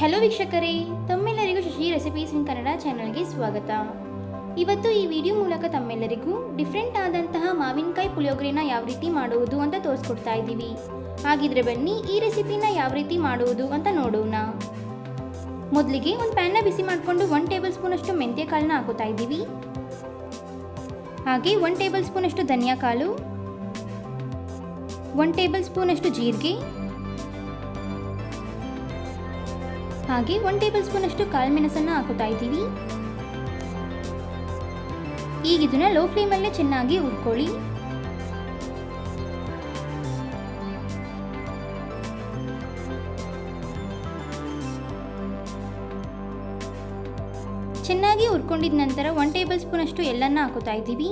Hello ವೀಕ್ಷಕರೇ, ತಮ್ಮೆಲ್ಲರಿಗೂ Shashi recipes ಇನ್ ಕನ್ನಡ ಚಾನಲ್ಗೆ ಸ್ವಾಗತ. ಇವತ್ತು ಈ ವಿಡಿಯೋ ಮೂಲಕ ತಮ್ಮೆಲ್ಲರಿಗೂ ಡಿಫ್ರೆಂಟ್ ಆದಂತಹ ಮಾವಿನಕಾಯಿ ಪುಳಿಯೋಗರೆನ ಯಾವ ರೀತಿ ಮಾಡುವುದು ಅಂತ ತೋರಿಸ್ಕೊಡ್ತಾ ಇದ್ದೀವಿ. ಹಾಗಿದ್ರೆ ಬನ್ನಿ ಈ ರೆಸಿಪಿನ ಯಾವ ರೀತಿ ಮಾಡುವುದು ಅಂತ ನೋಡೋಣ. ಮೊದಲಿಗೆ ಒಂದು ಪ್ಯಾನ್ನ ಬಿಸಿ ಮಾಡಿಕೊಂಡು ಒನ್ ಟೇಬಲ್ ಸ್ಪೂನಷ್ಟು ಮೆಂತ್ಯ ಕಾಳನ್ನ ಹಾಕೋತಾ ಇದ್ದೀವಿ. ಹಾಗೆ ಒನ್ ಟೇಬಲ್ ಸ್ಪೂನಷ್ಟು ಧನಿಯಾ ಕಾಳು ಒನ್ ಟೇಬಲ್ ಸ್ಪೂನಷ್ಟು ಜೀರಿಗೆ ಹಾಗೆ ಒನ್ ಟೇಬಲ್ ಸ್ಪೂನ್ ಅಷ್ಟು ಕಾಳುಮೆಣಸನ್ನು ಹಾಕುತ್ತಾ ಇದ್ದೀವಿ. ಈಗ ಇದನ್ನ ಲೋ ಫ್ಲೇಮಲ್ಲೇ ಚೆನ್ನಾಗಿ ಹುರ್ಕೊಳ್ಳಿ. ಚೆನ್ನಾಗಿ ಹುರ್ಕೊಂಡಿದ ನಂತರ ಒನ್ ಟೇಬಲ್ ಸ್ಪೂನ್ ಅಷ್ಟು ಎಲ್ಲನ್ನ ಹಾಕುತ್ತಾ ಇದ್ದೀವಿ.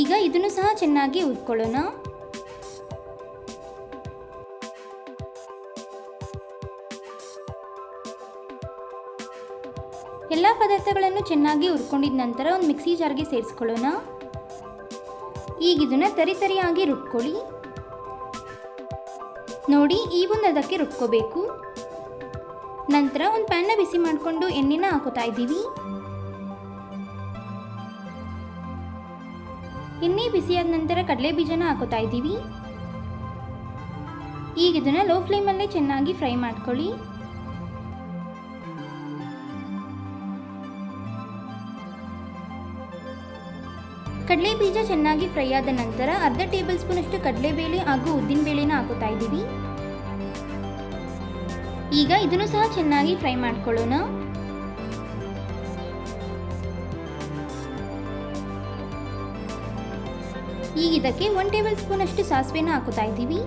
ಈಗ ಇದನ್ನು ಸಹ ಚೆನ್ನಾಗಿ ಹುರ್ಕೊಳ್ಳೋಣ. ಎಲ್ಲ ಪದಾರ್ಥಗಳನ್ನು ಚೆನ್ನಾಗಿ ಹುರ್ಕೊಂಡಿದ ನಂತರ ಒಂದು ಮಿಕ್ಸಿ ಜಾರ್ಗೆ ಸೇರಿಸ್ಕೊಳ್ಳೋಣ. ಈಗ ಇದನ್ನು ತರಿ ತರಿಯಾಗಿ ರುಬ್ಕೊಳ್ಳಿ. ನೋಡಿ, ಈ ಒಂದು ಅದಕ್ಕೆ ರುಬ್ಕೋಬೇಕು. ನಂತರ ಒಂದು ಪ್ಯಾನ್ನ ಬಿಸಿ ಮಾಡಿಕೊಂಡು ಎಣ್ಣೆನ ಹಾಕೋತಾ ಇದ್ದೀವಿ. ಎಣ್ಣೆ ಬಿಸಿಯಾದ ನಂತರ ಕಡಲೆ ಬೀಜನ ಹಾಕೋತಾ ಇದ್ದೀವಿ. ಈಗ ಇದನ್ನು ಲೋ ಫ್ಲೇಮಲ್ಲೇ ಚೆನ್ನಾಗಿ ಫ್ರೈ ಮಾಡ್ಕೊಳ್ಳಿ. ಕಡಲೆ ಬೀಜ ಚೆನ್ನಾಗಿ ಫ್ರೈ ಆದ ನಂತರ ಅರ್ಧ ಟೇಬಲ್ ಸ್ಪೂನ್ ಅಷ್ಟು ಕಡಲೆಬೇಳೆ ಹಾಗೂ ಉದ್ದಿನಬೇಳೆನ ಹಾಕೋತಾ ಇದ್ದೀವಿ. ಈಗ ಇದನ್ನು ಸಹ ಚೆನ್ನಾಗಿ ಫ್ರೈ ಮಾಡ್ಕೊಳ್ಳೋಣ. ಈಗ ಇದಕ್ಕೆ ಒನ್ ಟೇಬಲ್ ಸ್ಪೂನ್ ಅಷ್ಟು ಸಾಸಿವೆನ ಹಾಕೋತಾ ಇದ್ದೀವಿ.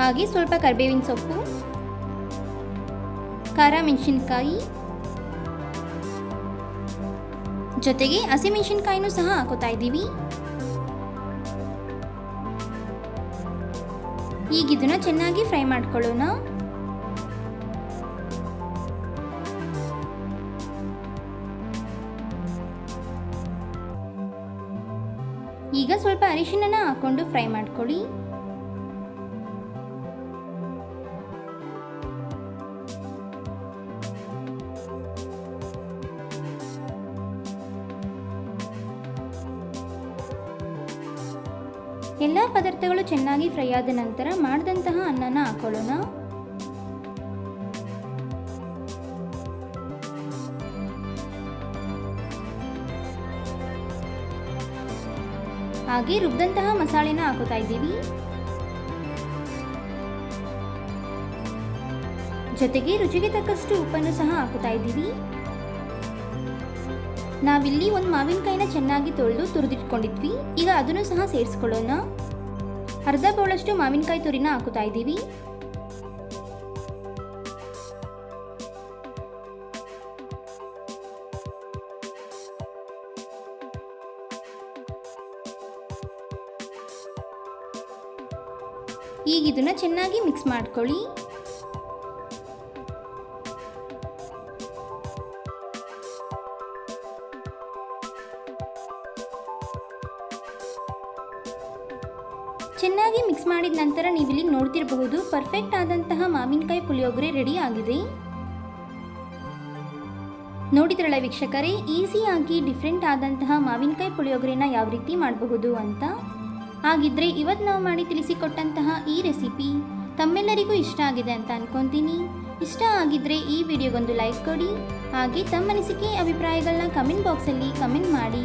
ಹಾಗೆ ಸ್ವಲ್ಪ ಕರಿಬೇವಿನ ಸೊಪ್ಪು, ಖಾರ ಮೆಣಸಿನ್ಕಾಯಿ ಜೊತೆಗೆ ಹಸಿಮೆಣಸಿನ್ಕಾಯಿನೂ ಸಹ ಹಾಕೋತಾ ಇದ್ದೀವಿ. ಈಗ ಇದನ್ನ ಚೆನ್ನಾಗಿ ಫ್ರೈ ಮಾಡ್ಕೊಳ್ಳೋಣ. ಈಗ ಸ್ವಲ್ಪ ಅರಿಶಿನ ಹಾಕೊಂಡು ಫ್ರೈ ಮಾಡ್ಕೊಳ್ಳಿ. ಎಲ್ಲ ಪದಾರ್ಥಗಳು ಚೆನ್ನಾಗಿ ಫ್ರೈ ಆದ ನಂತರ ಮಾಡಿದಂತಹ ಅನ್ನನ ಹಾಕೊಳ್ಳೋಣ. ಹಾಗೆ ರುಬ್ಬಂತಹ ಮಸಾಲೆನ ಹಾಕೋತಾ ಇದ್ದೀವಿ. ಜೊತೆಗೆ ರುಚಿಗೆ ತಕ್ಕಷ್ಟು ಉಪ್ಪನ್ನು ಸಹ ಹಾಕುತ್ತಾ ಇದ್ದೀವಿ. ನಾವಿಲ್ಲಿ ಒಂದು ಮಾವಿನಕಾಯಿನ ಚೆನ್ನಾಗಿ ತೊಳೆದು ತುರಿದಿಟ್ಕೊಂಡಿದ್ವಿ. ಈಗ ಅದನ್ನು ಸಹ ಸೇರಿಸ್ಕೊಳ್ಳೋಣ. ಅರ್ಧ ಬೌಳಷ್ಟು ಮಾವಿನಕಾಯಿ ತುರಿನ ಹಾಕುತ್ತಾ ಇದ್ದೀವಿ. ಈಗ ಇದನ್ನ ಚೆನ್ನಾಗಿ ಮಿಕ್ಸ್ ಮಾಡ್ಕೊಳ್ಳಿ. ಚೆನ್ನಾಗಿ ಮಿಕ್ಸ್ ಮಾಡಿದ ನಂತರ ನೀವಿಲ್ಲಿ ನೋಡ್ತಿರಬಹುದು ಪರ್ಫೆಕ್ಟ್ ಆದಂತಹ ಮಾವಿನಕಾಯಿ ಪುಳಿಯೋಗರೆ ರೆಡಿ ಆಗಿದೆ. ನೋಡಿದ್ರಲ್ಲ ವೀಕ್ಷಕರೇ ಈಸಿಯಾಗಿ ಡಿಫ್ರೆಂಟ್ ಆದಂತಹ ಮಾವಿನಕಾಯಿ ಪುಳಿಯೋಗರೆನ ಯಾವ ರೀತಿ ಮಾಡಬಹುದು ಅಂತ? ಹಾಗಿದ್ರೆ ಇವತ್ತು ನಾವು ಮಾಡಿ ತಿಳಿಸಿಕೊಟ್ಟಂತಹ ಈ ರೆಸಿಪಿ ತಮ್ಮೆಲ್ಲರಿಗೂ ಇಷ್ಟ ಆಗಿದೆ ಅಂತ ಅನ್ಕೊಂತೀನಿ. ಇಷ್ಟ ಆಗಿದ್ರೆ ಈ ವಿಡಿಯೋಗೊಂದು ಲೈಕ್ ಕೊಡಿ. ಹಾಗೆ ತಮ್ಮ ಅನಿಸಿಕೆ ಅಭಿಪ್ರಾಯಗಳನ್ನ ಕಮೆಂಟ್ ಬಾಕ್ಸಲ್ಲಿ ಕಮೆಂಟ್ ಮಾಡಿ.